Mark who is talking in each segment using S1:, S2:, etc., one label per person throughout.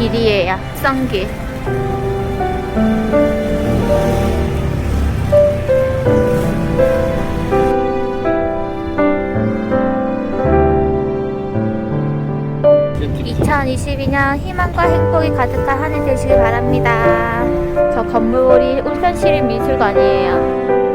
S1: 길이에요. 썬길. (2022년) 희망과 행복이 가득한 한 해 되시길 바랍니다 저 건물이 울산 시립미술관이에요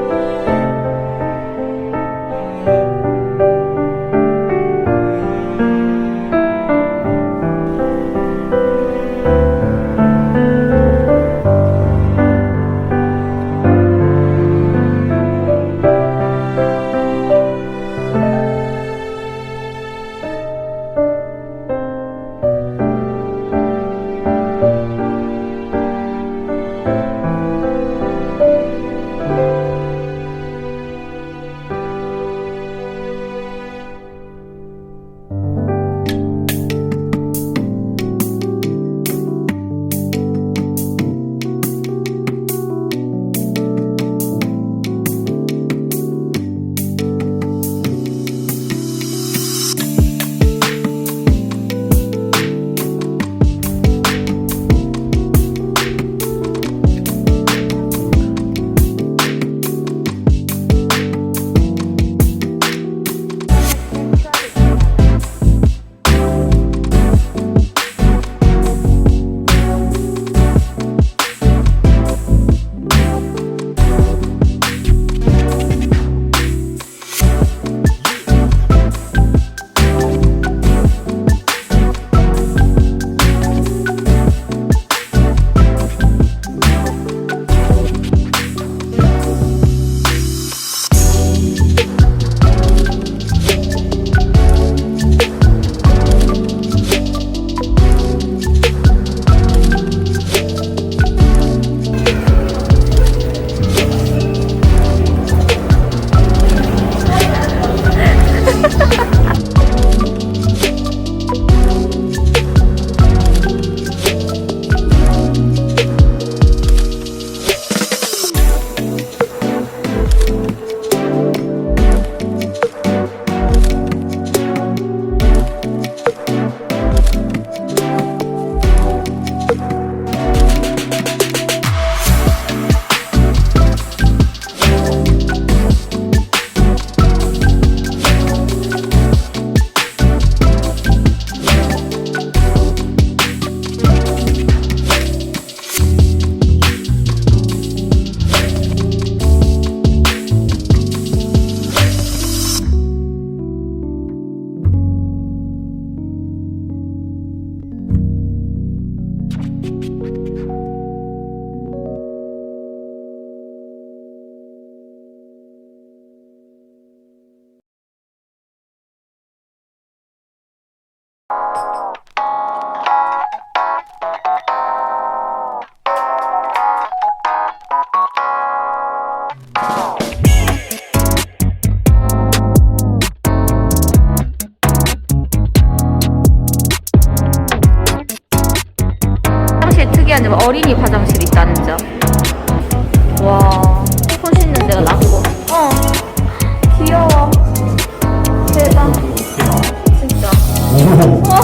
S1: 와,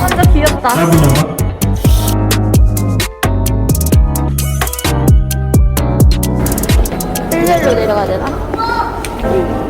S1: 완전 귀엽다.
S2: 짧은 영화?
S1: 일렬로 내려가야 되나?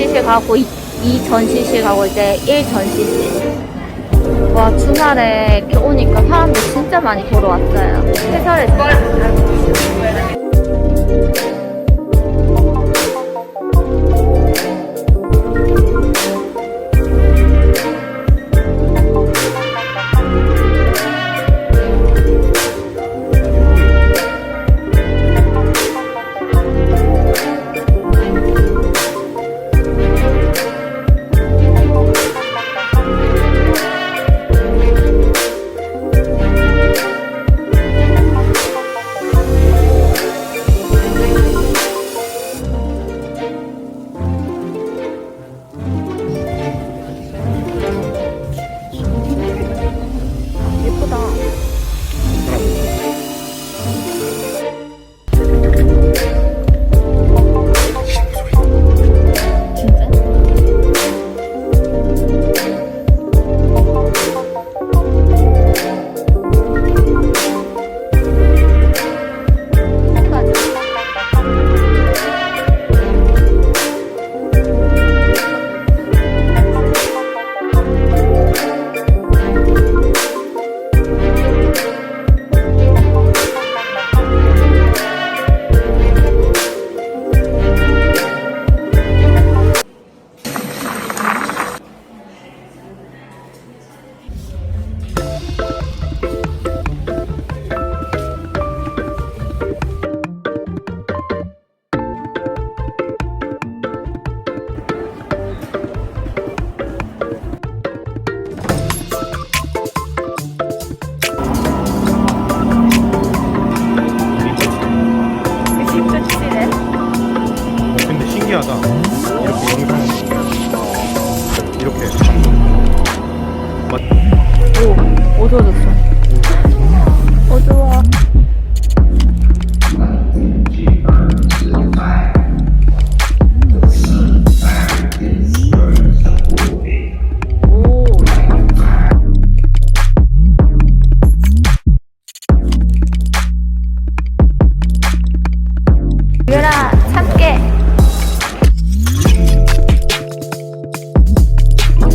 S1: 전시실 가고 이, 이 전시실 가고 이제 일 전시실. 와 주말에 이렇게 오니까 사람들 진짜 많이 보러 왔어요. 예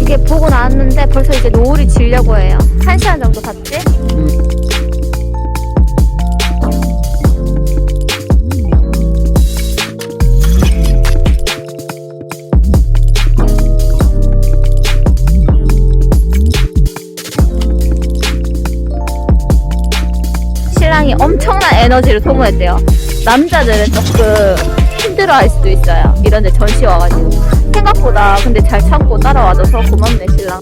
S2: 이게
S1: 보고 나왔는데 벌써 이제 노을이 지려고 해요. 한 시간 정도 봤지? 신랑이 엄청난 에너지를 소모했대요. 남자들은 조금 힘들어할 수도 있어요. 이런데 전시 와가지고 생각보다 근데 잘 참고 따라와줘서 고맙네 신랑.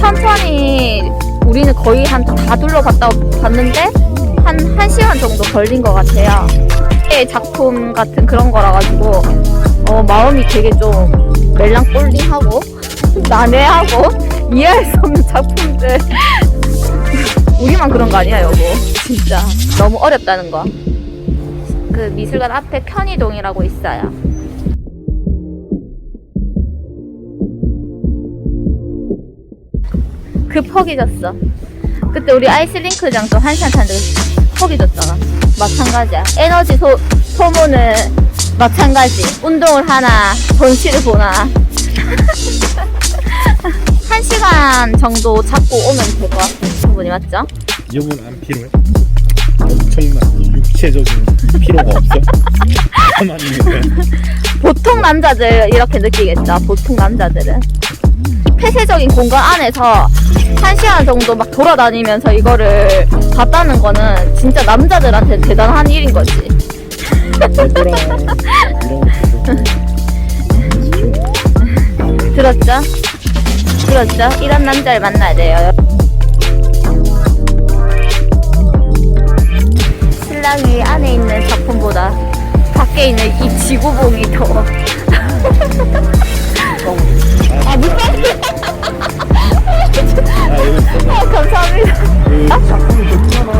S1: 천천히 우리는 거의 한 다 둘러봤다 봤는데 한 1시간 정도 걸린 것 같아요. 의 작품 같은 그런 거라 가지고 어, 마음이 되게 좀 멜랑꼴링하고 난해하고 이해할 수 없는 작품들 우리만 그런 거 아니야 여보 진짜 너무 어렵다는 거 그 미술관 앞에 편의동이라고 있어요. 그 퍽이졌어. 그때 우리 아이스링크장 또 한 시간 탔는데 퍽이졌잖아 마찬가지야. 에너지 소, 소모는 마찬가지. 운동을 하나 전시를 보나. 한 시간 정도 잡고 오면 될 것 같아요 충분히 맞죠?
S2: 여분 안 필요해? 엄청난 육체적인 필요가 없어? 가만히 있는데
S1: 보통 남자들 이렇게 느끼겠죠. 보통 남자들은 폐쇄적인 공간 안에서 한 시간 정도 막 돌아다니면서 이거를 봤다는 거는 진짜 남자들한테 대단한 일인 거지.
S2: 얘들아 이런 것도
S1: 들었죠? 들었죠? 이런 남자를 만나야 돼요. 밖에 있는 이 지구봉이 더. 아, 물방울!
S2: 아.
S1: 아, 감사합니다.
S2: 그 작품이 좋잖아.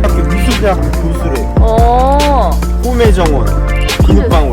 S2: 학교 미술대학교 교수래.
S1: 오.
S2: 꿈의 정원. 비눗방울.